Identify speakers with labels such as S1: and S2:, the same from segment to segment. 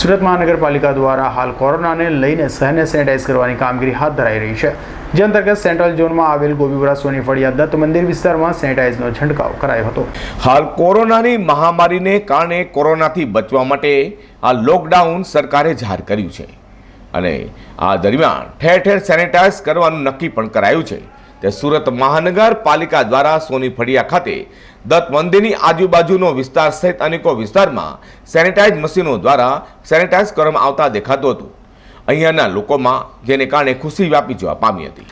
S1: સુરત મહાનગરપાલિકા દ્વારા હાલ કોરોનાને લઈને શહેરને સેનિટાઈઝ કરવાની કામગીરી હાથ ધરાઈ રહી છે, જે અંતર્ગત સેન્ટ્રલ ઝોનમાં આવેલ ગોપીપુરા સોની ફળિયા દત્ત મંદિર વિસ્તારમાં સેનિટાઈઝનો છંટકાવ કરાયો હતો.
S2: હાલ કોરોનાની મહામારીને કારણે કોરોનાથી બચવા માટે આ લોકડાઉન સરકારે જાહેર કર્યું છે અને આ દરમિયાન ઠેર ઠેર સેનિટાઈઝ કરવાનું નક્કી પણ કરાયું છે. તે સુરત મહાનગરપાલિકા દ્વારા સોની ફળિયા ખાતે દત્ત મંદિરની આજુબાજુનો વિસ્તાર સહિત અનેકો વિસ્તારમાં સેનિટાઈઝ મશીનો દ્વારા સેનિટાઈઝ કરવામાં આવતા દેખાતું હતું. અહીંયાના લોકોમાં જેને કારણે ખુશી વ્યાપી જવા પામી હતી.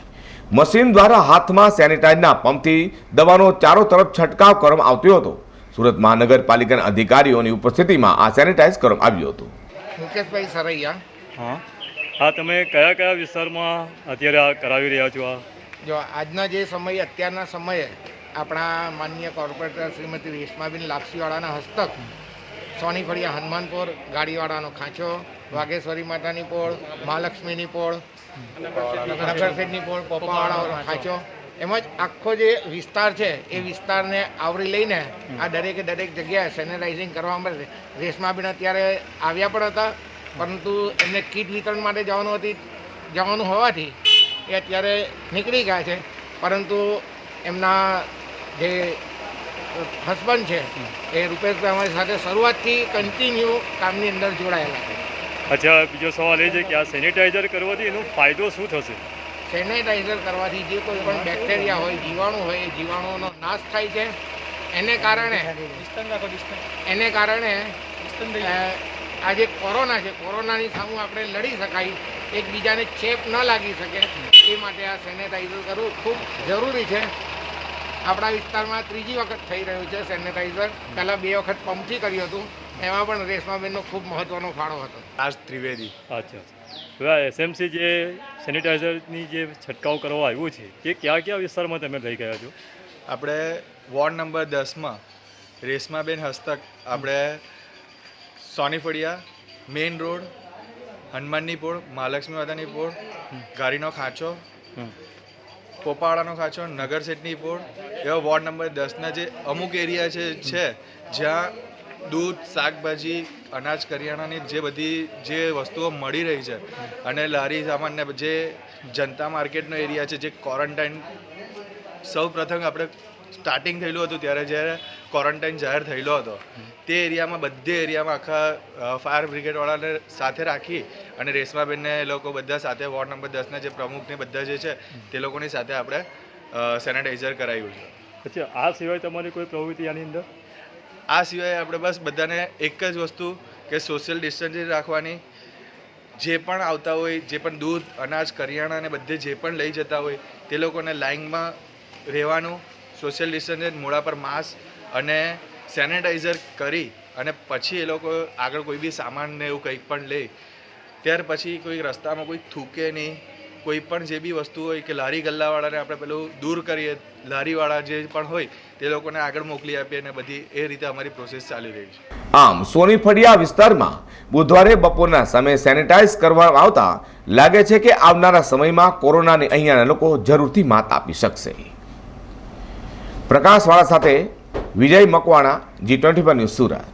S2: મશીન દ્વારા હાથમાં સેનિટાઈઝના પંપથી દવાનો ચારો તરફ છંટકાવ કરવામાં આવતો હતો. સુરત મહાનગરપાલિકાના અધિકારીઓની ઉપસ્થિતિમાં આ સેનિટાઈઝ કરવામાં આવ્યું હતું.
S3: મુકેશભાઈ સરૈયા.
S4: હા. હા તમે કયા કયા વિસ્તારમાં અત્યારે આ કરાવી રહ્યા છો આ?
S3: જો આજના જે સમયે અત્યારના સમયે આપણા માનનીય કોર્પોરેટર શ્રીમતી રેશમાબેન લાપસીવાળાના હસ્તક સોની ફળિયા હનુમાનપુર ગાડીવાળાનો ખાંચો વાઘેશ્વરી માતાની પોળ મહાલક્ષ્મીની પોળ નગરસેઠની પોળ પોપાવાળાનો ખાંચો. એમ જ આખો જે વિસ્તાર છે એ વિસ્તારને આવરી લઈને આ દરેકે દરેક જગ્યાએ સેનેટાઇઝિંગ કરવા માટે રેશમાબેન અત્યારે આવ્યા પણ હતા પરંતુ એમને કીટ વિતરણ માટે જવાનું હતી જવાનું હોવાથી એ અત્યારે નીકળી ગયા છે. પરંતુ એમના જે હસબન્ડ છે એ રૂપેશભાઈ અમારી સાથે શરૂઆતથી કન્ટિન્યુ કામની અંદર જોડાયેલા છે.
S4: અચ્છા બીજો સવાલ એ છે કે આ સેનિટાઈઝર કરવાથી એનો ફાયદો શું થશે?
S3: સેનેટાઈઝર કરવાથી જે કોઈ પણ બેક્ટેરિયા હોય જીવાણુ હોય એ જીવાણુઓનો નાશ થાય છે. એને કારણે એને કારણે આ જે કોરોના છે કોરોનાની સામે આપણે લડી શકાય. એકબીજાને ચેપ ન લાગી શકે. એ માટે આ સેનેટાઈઝર કરવું ખૂબ જરૂરી છે. આપણા વિસ્તારમાં ત્રીજી વખત થઈ રહ્યું છે સેનેટાઈઝર પહેલાં બે વખત પંપથી કર્યું હતું. એમાં પણ રેશમાબેનનો ખૂબ મહત્ત્વનો ફાળો હતો.
S5: રાજ ત્રિવેદી.
S4: અચ્છા એસએમસી જે સેનિટાઈઝરની જે છંટકાવ કરવા આવ્યું છે એ કયા કયા વિસ્તારમાં તમે લઈ ગયા છો?
S5: આપણે વોર્ડ નંબર દસમાં રેશમાબેન હસ્તક આપણે સોની ફળિયા મેઇન રોડ હનુમાનની પોળ મહાલક્ષ્મી માતાની પોળ ગાડીનો ખાંચો પોપાવાડાનો ખાંચો નગર સેટની પોળ એવા વોર્ડ નંબર દસના જે અમુક એરિયા છે છે જ્યાં દૂધ શાકભાજી અનાજ કરિયાણાની જે બધી જે વસ્તુઓ મળી રહી છે. અને લારી સામાન્ય જે જનતા માર્કેટનો એરિયા છે જે ક્વોરન્ટાઇન સૌ પ્રથમ આપણે સ્ટાર્ટિંગ થયેલું હતું ત્યારે જ્યારે ક્વોરન્ટાઇન જાહેર થયેલો હતો તે એરિયામાં બધે એરિયામાં આખા ફાયર બ્રિગેડવાળાને સાથે રાખી અને રેશમાબેનને એ લોકો બધા સાથે વોર્ડ નંબર દસના જે પ્રમુખને બધા જે છે તે લોકોની સાથે આપણે સેનેટાઈઝર કરાવ્યું છે.
S4: પછી આ સિવાય તમારી કોઈ પ્રવૃત્તિ આની અંદર?
S5: આ સિવાય આપણે બસ બધાને એક જ વસ્તુ કે સોશિયલ ડિસ્ટન્સિંગ રાખવાની. જે પણ આવતા હોય જે પણ દૂધ અનાજ કરિયાણા અને બધે જે પણ લઈ જતા હોય તે લોકોને લાઇનમાં રહેવાનું સોશિયલ ડિસ્ટન્સિંગ મોડા પર માસ્ક અને સેનેટાઈઝર કરી અને પછી એ લોકો આગળ કોઈ બી સામાન ને એવું કંઈક પણ લે, ત્યાર પછી કોઈ રસ્તામાં કોઈ થૂકે નહીં. કોઈ પણ જે બી વસ્તુ હોય કે લારી ગલ્લાવાળાને આપણે પેલું દૂર કરીએ, લારીવાળા જે પણ હોય, તે લોકોને આગળ મોકલી આપીએ અને બધી એ રીતે અમારી પ્રોસેસ ચાલી રહી છે.
S2: આમ સોની ફળિયા વિસ્તારમાં બુધવારે બપોરના સમયે સેનેટાઈઝ કરવામાં આવતા લાગે છે કે આવનારા સમયમાં કોરોનાને અહીંયાના લોકો જરૂરથી માત આપી શકશે. પ્રકાશવાળા સાથે Vijay Makwana G twenty news Surat.